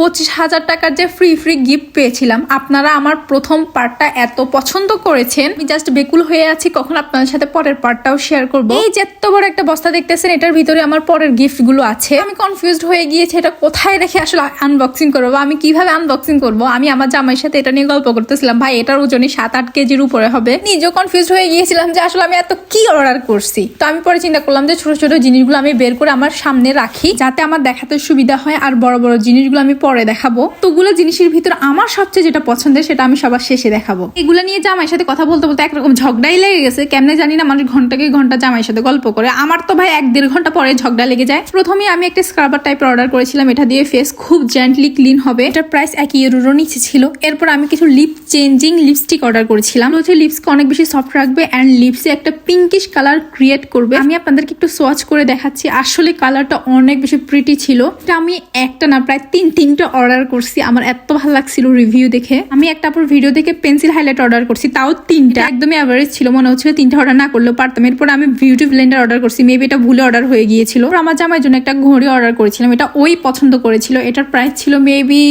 পঁচিশ হাজার টাকার যে ফ্রি ফ্রি গিফট পেয়েছিলাম, আপনারা আমার প্রথম পার্টটা এত পছন্দ করেছেন, আমি জাস্ট বেকুল হয়ে আছি, কখন আপনাদের সাথে পরের পার্টটাও শেয়ার করব। এই যে এত বড় একটা বস্তা দেখতেছেন, এটার ভিতরে আমার পরের গিফটগুলো আছে। আমি কনফিউজড হয়ে গিয়েছি, এটা কোথায় রেখে আসলে আনবক্সিং করব, আমি কীভাবে আনবক্সিং করব? আমি আমার জামাইয়ের সাথে এটা নিয়ে গল্প করতেছিলাম, ভাই, এটার ওজনই সাত আট কেজির উপরে হবে। নিজেও কনফিউজড হয়ে গিয়েছিলাম যে আসলে আমি এত কি অর্ডার করছি। তো আমি পরে চিন্তা করলাম যে ছোট ছোট জিনিসগুলো আমি বের করে আমার সামনে রাখি, যাতে আমার দেখাতে সুবিধা হয়, আর বড় বড় জিনিসগুলো আমি পরে দেখাবো। তো ওগুলো জিনিসের ভিতর আমার সবচেয়ে যেটা পছন্দের সেটা আমি সবার শেষে দেখাবো। এগুলো নিয়ে জামাইয়ের সাথে কথা বলতে বলতে একরকম ঝগড়াই লেগে গেছে। কেমনে জানি না মানুষ ঘন্টাকে ঘণ্টা জামাইয়ের সাথে গল্প করে। আমার তো ভাই এক দেড় ঘণ্টা পরে ঝগড়া লেগে যায়। প্রথমে আমি একটা স্ক্রাবার টাইপের অর্ডার করেছিলাম। এটা দিয়ে ফেস খুব জেন্টলি ক্লিন হবে। এটার প্রাইস এক ইউরোর নিচে ছিল। এরপর আমি কিছু লিপ চেঞ্জিং লিপস্টিক অর্ডার করেছিলাম। হচ্ছে লিপসকে অনেক বেশি সফট রাখবে অ্যান্ড লিপসে একটা পিঙ্কিশ কালার ক্রিয়েট করবে। আমি আপনাদেরকে একটু সোয়াচ করে দেখাচ্ছি। আসলে কালারটা অনেক বেশি প্রিটি ছিল। এটা আমি একটা না, প্রায় তিন, তিনটা অর্ডার করছি। আমার এত ভালো লাগছিল রিভিউ দেখে। আমি একটা পর ভিডিও দেখে পেন্সিল হাইলাইট অর্ডার করছি, তাও তিনটা। একদমই অ্যাভারেজ ছিল, মনে হচ্ছিল তিনটা অর্ডার না করলেও পারতাম। এরপর আমি বিউটি ব্লেন্ডার অর্ডার করছি মেবি এটা ভুলে অর্ডার হয়ে গিয়েছিল। আমার জামাইয়ের জন্য একটা ঘড়ি অর্ডার করেছিলাম, এটা ওই পছন্দ করেছিল। এটার প্রাইস ছিল মেবি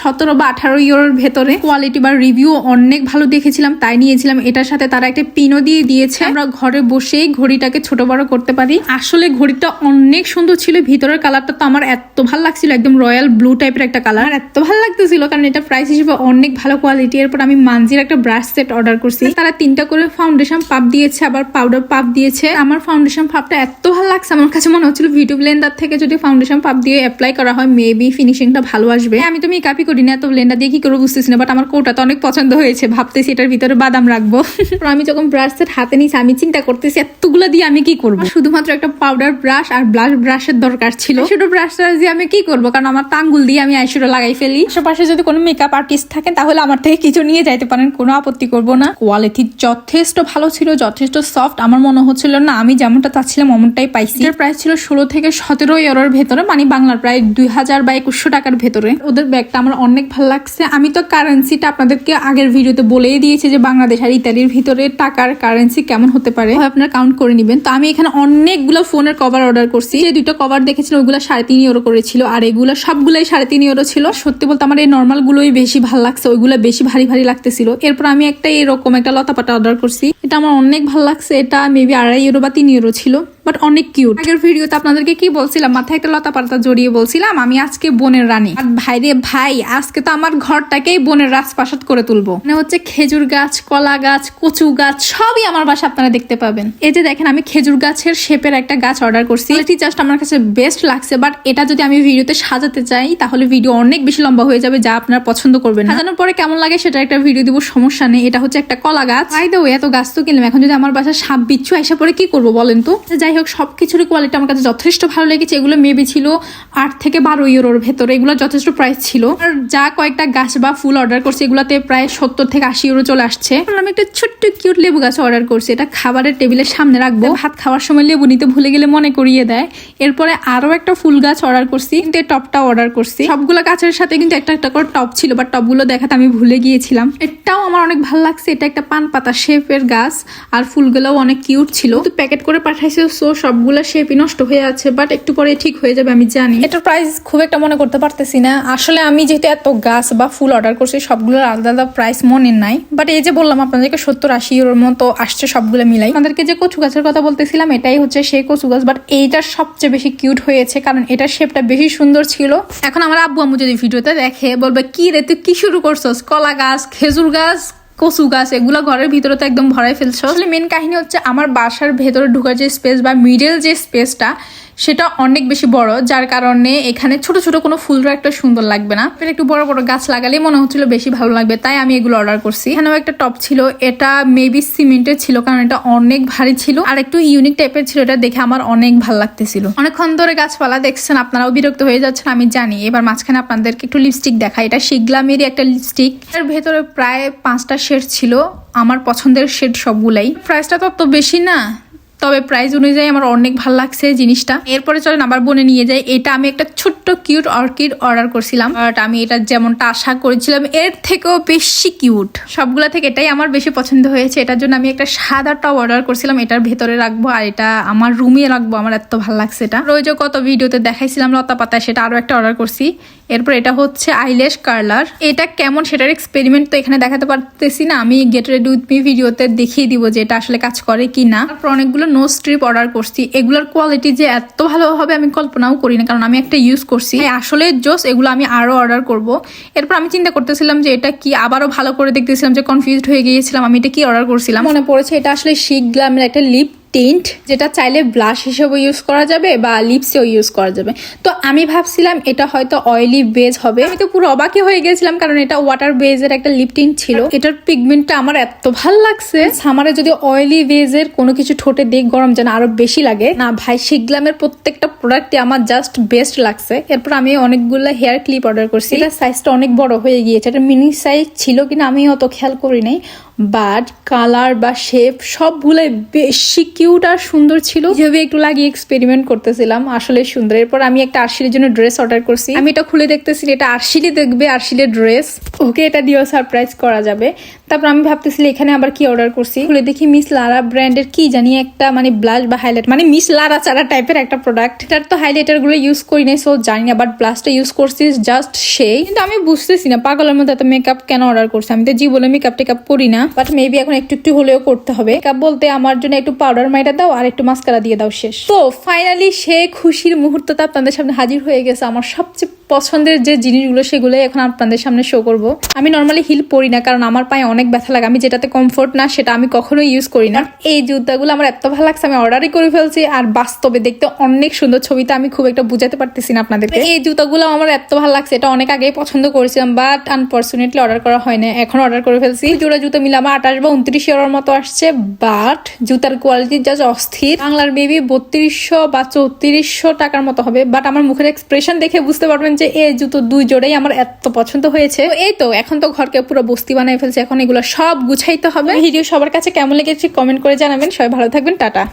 সতেরো বা আঠারো ইউরোর ভেতরে। কোয়ালিটি বা রিভিউ অনেক ভালো দেখেছিলাম, তাই নিয়েছিলাম। এটার সাথে তারা একটা পিনও দিয়ে দিয়েছে। আমরা ঘরে বসেই ঘড়িটাকে ছোট বড় করতে পারি। আসলে ঘড়িটা অনেক সুন্দর ছিল, ভিতরের কালারটা তো আমার এত ভালো লাগছিল, একদম রয়্যাল ব্লু টাইপের একটা কালার এত ভালো লাগতেছিল, কারণ এটা প্রাইস হিসেবে অনেক ভালো কোয়ালিটি এরপর আমি মানজির একটা ব্রাশ সেট অর্ডার করছি। তারা তিনটা করে ফাউন্ডেশন পাপ দিয়েছে, আবার পাউডার পাপ দিয়েছে। আমার ফাউন্ডেশন পাপটা এত ভালো লাগছে, আমার কাছে মনে হচ্ছিল ভিডিও ব্লেন্ডার থেকে যদি ফাউন্ডেশন পাপ দিয়ে অ্যাপ্লাই করা হয় মেবি ফিনিশিংটা ভালো আসবে। আমি তো মেকআপই করি না এত ব্লেন্ডার দিয়ে কি করে বুঝতেছি না বাট আমার কোটা তো অনেক পছন্দ হয়েছে, ভাবতেছি এটার ভিতরে বাদাম রাখব। আমি যখন ব্রাশ সেট হাতে নিয়েছি, আমি চিন্তা করতেছি, এতগুলো দিয়ে আমি কি করব? শুধুমাত্র একটা পাউডার ব্রাশ আর ব্লাশ ব্রাশের দরকার ছিল। শুধু ব্রাশটা দিয়ে আমি কি করব? কারণ আমার তাঙ্গুল দিয়ে আমি আইশ্যাডো লাগাই ফেলি। আশেপাশে যদি কোনো মেকআপ আর্টিস্ট থাকেন, তাহলে আমার থেকে কিছু নিয়ে যাইতে পারেন, কোনো আপত্তি করব না। কোয়ালিটি যথেষ্ট ভালো ছিল, যথেষ্ট সফট আমার মনে হচ্ছিল, না, আমি যেমনটা চাচ্ছিলাম, অমনটাই পাইছি। এটার প্রাইস ছিল ষোলো থেকে সতেরো ইউরোর ভেতরে মানে বাংলার প্রায় দুই হাজার বা একুশশো টাকার ভেতরে। ওদের ব্যাগটা আমার অনেক ভালো লাগছে। আমি তো কারেন্সিটা আপনাদেরকে আগের ভিডিওতে বলেই দিয়েছি যে বাংলাদেশ আর ইতালির ভিতরে টাকার কারেন্সি কেমন হতে পারে। আপনারা কাউন্ট করে নেবেন। তো আমি এখানে অনেকগুলো ফোনের কভার অর্ডার করছি। যে দুটো কভার দেখেছিলাম ওগুলো সাড়ে তিন ইউরো করেছিল আর এগুলো সবগুলোই সাড়ে তিন ইউরো ছিল। সত্যি বলতে আমার এই নর্মালগুলোই বেশি ভালো লাগছে, ওইগুলো বেশি ভারী ভারী লাগতেছিল। এরপর আমি একটা এরকম একটা লতা লতাপাটা অর্ডার করছি। এটা আমার অনেক ভালো লাগছে, এটা মেবি আড়াই ইউরো বা তিন ইউরো ছিল। বাট অনেক কিউট। আগের ভিডিওতে আপনাদেরকে কি বলছিলাম? মাথায় একটা লতা পাতা জড়িয়ে বলছিলাম, আমি আজকে বোনের রানী। আর ভাই রে ভাই, আজকে তো আমার ঘরটাকেই বোনের রাজপ্রাসাদ করে তুলবো। মানে হচ্ছে খেজুর গাছ, কলা গাছ, কচু গাছ, সবই আমার বাসা আপনারা দেখতে পাবেন। এই যে দেখেন, আমি খেজুর গাছের শেপের একটা গাছ অর্ডার করছি। এটি জাস্ট আমার কাছে বেস্ট লাগছে বাট এটা যদি আমি ভিডিওতে সাজাতে চাই, তাহলে ভিডিও অনেক বেশি লম্বা হয়ে যাবে, যা আপনারা পছন্দ করবেন। সাজানোর পরে কেমন লাগে সেটা একটা ভিডিও দিব, সমস্যা নেই। এটা হচ্ছে একটা কলা গাছ। বাই দ্য এত গাছ তো কিনলাম, এখন যদি আমার বাসা সাপ বিচ্ছু আসা পরে কি করব বলেন তো? যাই হোক সব কিছুরই কোয়ালিটি আমার কাছে যথেষ্ট ভালো লেগেছে। এগুলো মেবি ছিল আট থেকে বারো ইউরোর ভেতরে। এগুলো যথেষ্ট প্রাইস ছিল। আর যা কয়েকটা গাছ বা ফুল অর্ডার করছি, এগুলোতে প্রায় সত্তর থেকে আশি ইউরো চলে আসছে। আমি একটা ছোট্ট কিউট লেবু গাছ অর্ডার করছি। এটা খাবারের টেবিলের সামনে রাখব। ভাত খাওয়ার সময় লেবু নিতে ভুলে গেলে মনে করিয়ে দেয়। এরপরে আরও একটা ফুল গাছ অর্ডার করছি। কিন্তু টপটা অর্ডার করছি। সবগুলো গাছের সাথে কিন্তু একটা একটা করে টপ ছিল বাট টপগুলো দেখাতে আমি ভুলে গিয়েছিলাম। এটাও আমার অনেক ভালো লাগছে। এটা একটা পান পাতা শেপের গাছ, আর ফুলগুলোও অনেক কিউট ছিল। তো প্যাকেট করে পাঠাইছে সো সবগুলো শেপই নষ্ট হয়ে আছে বাট একটু পরে ঠিক হয়ে যাবে, আমি জানি। এটার প্রাইস খুব একটা মনে করতে পারতেছি না। আসলে আমি যেহেতু এত গাছ বা ফুল অর্ডার করছি, সবগুলোর আলাদা আলাদা প্রাইস মনে নাই। বাট এই যে বললাম, আপনাদেরকে সত্তর আশি ইউরোর মতো আসছে, সবগুলো মিলাই। আপনাদেরকে যে কচু গাছের কথা বলতেছিলাম, এটাই হচ্ছে সেই কচু গাছ বাট এইটার সবচেয়ে বেশি কিউট হয়েছে, কারণ এটার শেপটা বেশি সুন্দর ছিল। এখন আমার আব্বু আম্মু যদি ভিডিওতে দেখে, বলবে, কি রে, তুই কি শুরু করছস? কলা গাছ, খেজুর গাছ কচু গাছ এগুলো ঘরের ভিতরে তো একদম ভরাই ফেলছো। আসলে মেন কাহিনী হচ্ছে আমার বাসার ভেতরে ঢুকার যে স্পেস বা মিডল যে স্পেসটা সেটা অনেক বেশি বড়, যার কারণে এখানে ছোট ছোট কোনো ফুলরা একটা সুন্দর লাগবে না। একটু বড় বড় গাছ লাগালেই মনে হচ্ছিল বেশি ভালো লাগবে, তাই আমি এগুলো অর্ডার করছি। এখানেও একটা টপ ছিল, এটা মেবি সিমেন্টের ছিল, কারণ এটা অনেক ভারী ছিল। আর একটু ইউনিক টাইপের ছিল, এটা দেখে আমার অনেক ভালো লাগতেছিল। অনেকক্ষণ ধরে গাছপালা দেখছেন, আপনারাও বিরক্ত হয়ে যাচ্ছেন, আমি জানি। এবার মাঝখানে আপনাদেরকে একটু লিপস্টিক দেখাই, এটা শিগলামেরই একটা লিপস্টিক এর ভেতরে প্রায় পাঁচটা শেড ছিল, আমার পছন্দের শেড সবগুলাই। প্রাইসটা তো অত বেশি না। তবে প্রাইস অনুযায়ী আমার অনেক ভালো লাগছে জিনিসটা। এরপরে চলেন আবার বনে নিয়ে যাই। এটা আমি একটা ছোট্ট কিউট অর্কিড অর্ডার করছিলাম। বাট আমি এটা যেমনটা আশা করেছিলাম, এর থেকেও বেশি কিউট। সবগুলা থেকে এটাই আমার বেশি পছন্দ হয়েছে। এটার জন্য আমি একটা সাদা টপ অর্ডার করছিলাম, এটার ভেতরে রাখব আর এটা আমার রুমে রাখব। আমার এত ভালো লাগছে এটা। রোজ কত ভিডিওতে দেখাইছিলাম লতা পাতা সেটা আরও একটা অর্ডার করছি। এরপর এটা হচ্ছে আইলেশ কার্লার। এটা কেমন সেটার এক্সপেরিমেন্ট তো এখানে দেখাতে পারতেছি না। আমি গেট রেডি উইথ মি ভিডিওতে দেখিয়ে দিব যে এটা আসলে কাজ করে কি না তারপর অনেকগুলো নো স্ট্রিপ অর্ডার করছি। এগুলোর কোয়ালিটি যে এত ভালো হবে আমি কল্পনাও করি না কারণ আমি একটা ইউজ করছি এই আসলে জোস এগুলো আমি আরও অর্ডার করব। এরপর আমি চিন্তা করতেছিলাম যে এটা কি, আবারও ভালো করে দেখতেছিলাম যে কনফিউজড হয়ে গিয়েছিলাম আমি এটা কি অর্ডার করছিলাম। মনে পড়েছে, এটা আসলে গ্লামের একটা লিপ টিন্ট যেটা চাইলে ব্লাশ হিসেবে ইউজ করা যাবে বা লিপসেও ইউজ করা যাবে। তো আমি ভাবছিলাম এটা হয়তো অয়েলি বেজ হবে। আমি তো পুরো অবাকই হয়ে গেছিলাম কারণ এটা ওয়াটার বেজের একটা লিপ টিন্ট ছিল। এটার পিগমেন্টটা আমার এত ভালো লাগছে। সামারে যদি অয়েলি বেজের কোনো কিছু ঠোঁটে দিক গরম যেন আরও বেশি লাগে, না ভাই শিগলামের প্রত্যেকটা প্রোডাক্টই আমার জাস্ট বেস্ট লাগছে। এরপর আমি অনেকগুলো হেয়ার ক্লিপ অর্ডার করছি। এটার সাইজটা অনেক বড় হয়ে গিয়েছে। এটা মিনি সাইজ ছিল কিনা আমি অত খেয়াল করি নাই। বাট কালার বা শেপ সবগুলোই বেশি কিউট আর সুন্দর ছিল। যেভাবে একটু লাগিয়ে এক্সপেরিমেন্ট করতেছিলাম, আসলে সুন্দর। এরপর আমি একটা আরশিলের জন্য ড্রেস অর্ডার করছি। আমি এটা খুলে দেখতেছি, এটা আরশিলি দেখবে, আরশিলের ড্রেস ওকে, এটা দিয়েও সারপ্রাইজ করা যাবে। তারপর আমি ভাবতেছি এখানে আবার কি অর্ডার করছি? খুলে দেখি মিস লারা ব্র্যান্ডের কি জানি একটা মানে ব্লাশ বা হাইলাইট মানে মিস লারা চারা টাইপের একটা প্রোডাক্ট এটার তো হাইলাইটারগুলো ইউজ করি নাই সো জানি না বাট ব্লাশটা ইউজ করছি জাস্ট সেই। কিন্তু আমি বুঝতেছি না, পাগলের মধ্যে এত মেকআপ কেন অর্ডার করছি? আমি তো জীবনে মেকআপ টেকআপ করি না বাট মেবি এখন একটু একটু হলেও করতে হবে। মেকআপ বলতে আমার জন্য একটু পাউডার মাইটা দাও আর একটু মাস্কারা দিয়ে দাও শেষ। তো ফাইনালি সে খুশির মুহূর্তটা আপনাদের সামনে হাজির হয়ে গেছে, আমার সবচেয়ে পছন্দের যে জিনিসগুলো সেগুলোই এখন আপনাদের সামনে শো করব। আমি নর্মালি হিল পরি না, কারণ আমার পায়ে অনেক ব্যথা লাগে। আমি যেটাতে কমফোর্ট না, সেটা আমি কখনোই ইউজ করি না। এই জুতাগুলো আমার এত ভালো লাগছে, আমি অর্ডারই করে ফেলছি, আর বাস্তবে দেখতে অনেক সুন্দর ছবিতে আমি খুব একটা বুঝাতে পারতেছি না আপনাদেরকে। এই জুতাগুলো আমার এত ভালো লাগছে, এটা অনেক আগেই পছন্দ করেছিলাম বাট আনফর্চুনেটলি অর্ডার করা হয় না এখন অর্ডার করে ফেলছি। জোড়া জুতো মিলে আমার আঠাশ বা উনত্রিশ ইউরোর মতো আসছে বাট জুতার কোয়ালিটি জাস্ট অস্থির। বাংলার বেবি বত্রিশশো বা চৌত্রিশশো টাকার মতো হবে বাট আমার মুখের এক্সপ্রেশন দেখে বুঝতে পারবেন যে এই জুতো দুই জোড়াই আমার এত পছন্দ হয়েছে। এই তো, এখন তো ঘরকে পুরো বস্তি বানিয়ে ফেলছে, এখন এগুলো সব গুছাইতে হবে। ভিডিও সবার কাছে কেমন লেগেছে কমেন্ট করে জানাবেন। সবাই ভালো থাকবেন, টাটা।